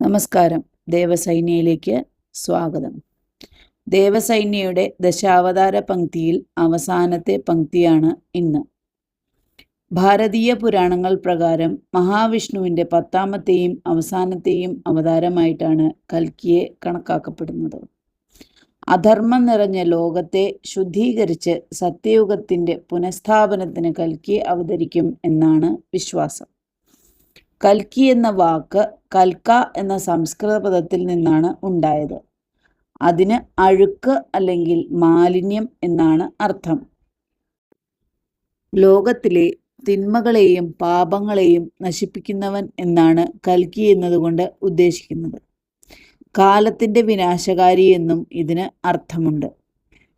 നമസ്കാരം. ദേവസൈന്യയിലേക്ക് സ്വാഗതം. ദേവസൈന്യയുടെ ദശാവതാര പങ്ക്തിയിൽ അവസാനത്തെ പങ്ക്തിയാണ് ഇന്ന്. ഭാരതീയ പുരാണങ്ങൾ പ്രകാരം മഹാവിഷ്ണുവിന്റെ പത്താമത്തെയും അവസാനത്തെയും അവതാരമായിട്ടാണ് കൽക്കിയെ കണക്കാക്കപ്പെടുന്നത്. അധർമ്മം നിറഞ്ഞ ലോകത്തെ ശുദ്ധീകരിച്ച് സത്യയുഗത്തിന്റെ പുനഃസ്ഥാപനത്തിന് കൽക്കി അവതരിക്കും എന്നാണ് വിശ്വാസം. കൽക്കി എന്ന വാക്ക് കൽക്ക എന്ന സംസ്കൃത പദത്തിൽ നിന്നാണ് ഉണ്ടായത്. അതിന് അഴുക്ക് അല്ലെങ്കിൽ മാലിന്യം എന്നാണ് അർത്ഥം. ലോകത്തിലെ തിന്മകളെയും പാപങ്ങളെയും നശിപ്പിക്കുന്നവൻ എന്നാണ് കൽക്കി എന്നതുകൊണ്ട് ഉദ്ദേശിക്കുന്നത്. കാലത്തിന്റെ വിനാശകാരി എന്നും ഇതിന് അർത്ഥമുണ്ട്.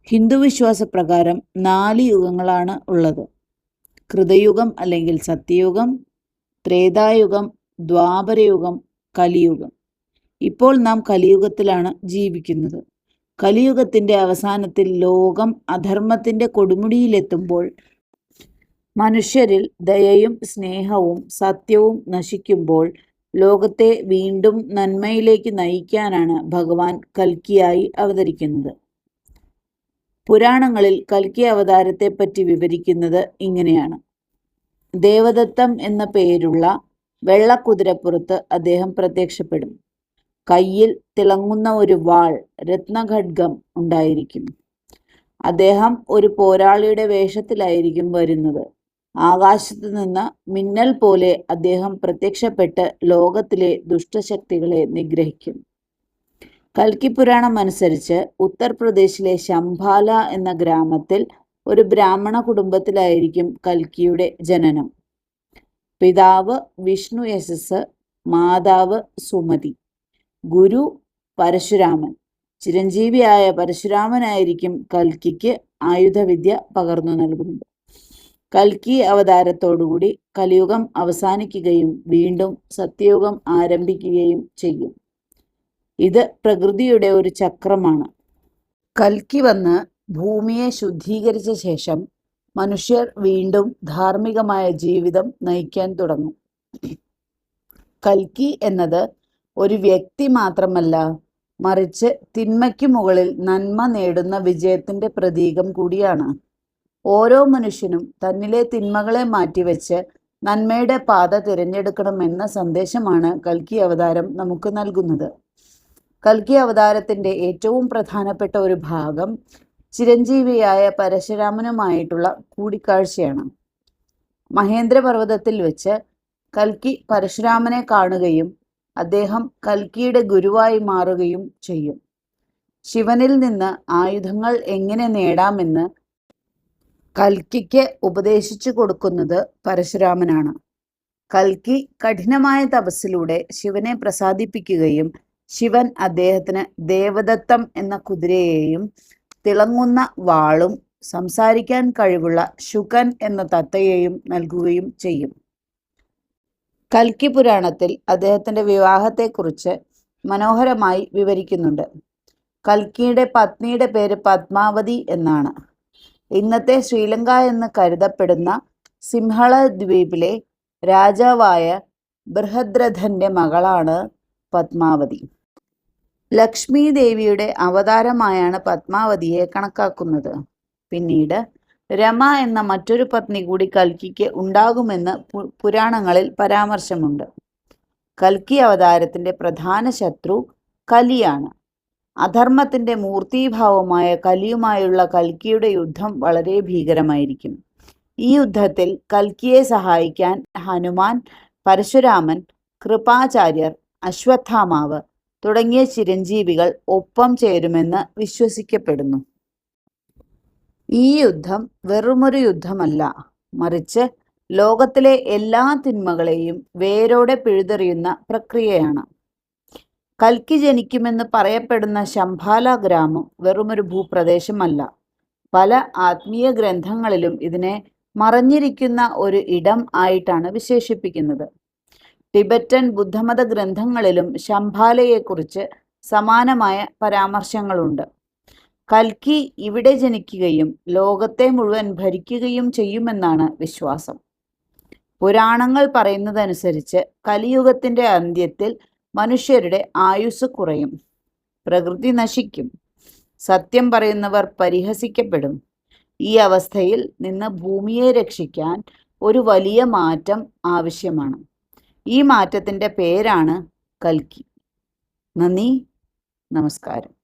ഹിന്ദു വിശ്വാസപ്രകാരം നാല് യുഗങ്ങളാണ് ഉള്ളത്. കൃതയുഗം അല്ലെങ്കിൽ സത്യയുഗം ത്രേതായുഗം ദ്വാപരയുഗം കലിയുഗം. ഇപ്പോൾ നാം കലിയുഗത്തിലാണ് ജീവിക്കുന്നത്. കലിയുഗത്തിന്റെ അവസാനത്തിൽ ലോകം അധർമ്മത്തിന്റെ കൊടുമുടിയിലെത്തുമ്പോൾ മനുഷ്യരിൽ ദയയും സ്നേഹവും സത്യവും നശിക്കുമ്പോൾ ലോകത്തെ വീണ്ടും നന്മയിലേക്ക് നയിക്കാനാണ് ഭഗവാൻ കൽക്കിയായി അവതരിക്കുന്നത്. പുരാണങ്ങളിൽ കൽക്കി അവതാരത്തെപ്പറ്റി വിവരിക്കുന്നത് ഇങ്ങനെയാണ്. ദേവദത്തം എന്ന പേരുള്ള വെള്ളക്കുതിരപ്പുറത്ത് അദ്ദേഹം പ്രത്യക്ഷപ്പെടും. കയ്യിൽ തിളങ്ങുന്ന ഒരു വാൾ രത്നഖഡ്ഗം ഉണ്ടായിരിക്കും. അദ്ദേഹം ഒരു പോരാളിയുടെ വേഷത്തിലായിരിക്കും വരുന്നത്. ആകാശത്ത് നിന്ന് മിന്നൽ പോലെ അദ്ദേഹം പ്രത്യക്ഷപ്പെട്ട് ലോകത്തിലെ ദുഷ്ടശക്തികളെ നിഗ്രഹിക്കും. കൽക്കി പുരാണം അനുസരിച്ച് ഉത്തർപ്രദേശിലെ ശംഭാല എന്ന ഗ്രാമത്തിൽ ഒരു ബ്രാഹ്മണ കുടുംബത്തിലായിരിക്കും കൽക്കിയുടെ ജനനം. പിതാവ് വിഷ്ണു യശസ് മാതാവ് സുമതി. ഗുരു പരശുരാമൻ. ചിരഞ്ജീവിയായ പരശുരാമനായിരിക്കും കൽക്കിക്ക് ആയുധവിദ്യ പകർന്നു നൽകുന്നത്. കൽക്കി അവതാരത്തോടുകൂടി കലിയുഗം അവസാനിക്കുകയും വീണ്ടും സത്യയുഗം ആരംഭിക്കുകയും ചെയ്യും. ഇത് പ്രകൃതിയുടെ ഒരു ചക്രമാണ്. കൽക്കി വന്ന് ഭൂമിയെ ശുദ്ധീകരിച്ച ശേഷം മനുഷ്യർ വീണ്ടും ധാർമ്മികമായ ജീവിതം നയിക്കാൻ തുടങ്ങും. കൽക്കി എന്നത് ഒരു വ്യക്തി മാത്രമല്ല മറിച്ച് തിന്മയ്ക്ക് മുകളിൽ നന്മ നേടുന്ന വിജയത്തിന്റെ പ്രതീകം കൂടിയാണ്. ഓരോ മനുഷ്യനും തന്നിലെ തിന്മകളെ മാറ്റിവെച്ച് നന്മയുടെ പാത തിരഞ്ഞെടുക്കണം എന്ന സന്ദേശമാണ് കൽക്കി അവതാരം നമുക്ക് നൽകുന്നത്. കൽക്കി അവതാരത്തിന്റെ ഏറ്റവും പ്രധാനപ്പെട്ട ഒരു ഭാഗം ചിരഞ്ജീവിയായ പരശുരാമനുമായിട്ടുള്ള കൂടിക്കാഴ്ചയാണ്. മഹേന്ദ്രപർവതത്തിൽ വെച്ച് കൽക്കി പരശുരാമനെ കാണുകയും അദ്ദേഹം കൽക്കിയുടെ ഗുരുവായി മാറുകയും ചെയ്യും. ശിവനിൽ നിന്ന് ആയുധങ്ങൾ എങ്ങനെ നേടാമെന്ന് കൽക്കിക്ക് ഉപദേശിച്ചു കൊടുക്കുന്നത് പരശുരാമനാണ്. കൽക്കി കഠിനമായ തപസ്സിലൂടെ ശിവനെ പ്രസാദിപ്പിക്കുകയും ശിവൻ അദ്ദേഹത്തിന് ദേവദത്തം എന്ന കുതിരയെയും തിളങ്ങുന്ന വാളും സംസാരിക്കാൻ കഴിവുള്ള ശുകൻ എന്ന തത്തയെയും നൽകുകയും ചെയ്യും. കൽക്കി പുരാണത്തിൽ അദ്ദേഹത്തിന്റെ വിവാഹത്തെക്കുറിച്ച് മനോഹരമായി വിവരിക്കുന്നുണ്ട്. കൽക്കിയുടെ പത്നിയുടെ പേര് പത്മാവതി എന്നാണ്. ഇന്നത്തെ ശ്രീലങ്ക എന്ന് കരുതപ്പെടുന്ന സിംഹള ദ്വീപിലെ രാജാവായ ബൃഹദ്രഥന്റെ മകളാണ് പത്മാവതി. ലക്ഷ്മി ദേവിയുടെ അവതാരമായാണ് പത്മാവതിയെ കണക്കാക്കുന്നത്. പിന്നീട് രമ എന്ന മറ്റൊരു പത്നി കൂടി കൽക്കിക്ക് ഉണ്ടാകുമെന്ന് പുരാണങ്ങളിൽ പരാമർശമുണ്ട്. കൽക്കി അവതാരത്തിന്റെ പ്രധാന ശത്രു കലിയാണ്. അധർമ്മത്തിന്റെ മൂർത്തീഭാവമായ കലിയുമായുള്ള കൽക്കിയുടെ യുദ്ധം വളരെ ഭീകരമായിരിക്കും. ഈ യുദ്ധത്തിൽ കൽക്കിയെ സഹായിക്കാൻ ഹനുമാൻ പരശുരാമൻ കൃപാചാര്യർ അശ്വത്ഥാമാവ് തുടങ്ങിയ ചിരഞ്ജീവികൾ ഒപ്പം ചേരുമെന്ന് വിശ്വസിക്കപ്പെടുന്നു. ഈ യുദ്ധം വെറുമൊരു യുദ്ധമല്ല. മറിച്ച് ലോകത്തിലെ എല്ലാ തിന്മകളെയും വേരോടെ പിഴുതെറിയുന്ന പ്രക്രിയയാണ്. കൽക്കി ജനിക്കുമെന്ന് പറയപ്പെടുന്ന ശംഭാല ഗ്രാമം വെറുമൊരു ഭൂപ്രദേശമല്ല. പല ആത്മീയ ഗ്രന്ഥങ്ങളിലും ഇതിനെ മറഞ്ഞിരിക്കുന്ന ഒരു ഇടം ആയിട്ടാണ് വിശേഷിപ്പിക്കുന്നത്. ടിബറ്റൻ ബുദ്ധമത ഗ്രന്ഥങ്ങളിലും ശംഭാലയെക്കുറിച്ച് സമാനമായ പരാമർശങ്ങളുണ്ട്. കൽക്കി ഇവിടെ ജനിക്കുകയും ലോകത്തെ മുഴുവൻ ഭരിക്കുകയും ചെയ്യുമെന്നാണ് വിശ്വാസം. പുരാണങ്ങൾ പറയുന്നതനുസരിച്ച് കലിയുഗത്തിന്റെ അന്ത്യത്തിൽ മനുഷ്യരുടെ ആയുസ് കുറയും പ്രകൃതി നശിക്കും സത്യം പറയുന്നവർ പരിഹസിക്കപ്പെടും. ഈ അവസ്ഥയിൽ നിന്ന് ഭൂമിയെ രക്ഷിക്കാൻ ഒരു വലിയ മാറ്റം ആവശ്യമാണ്. ഈ മാറ്റത്തിന്റെ പേരാണ് കൽക്കി. നന്ദി നമസ്കാരം.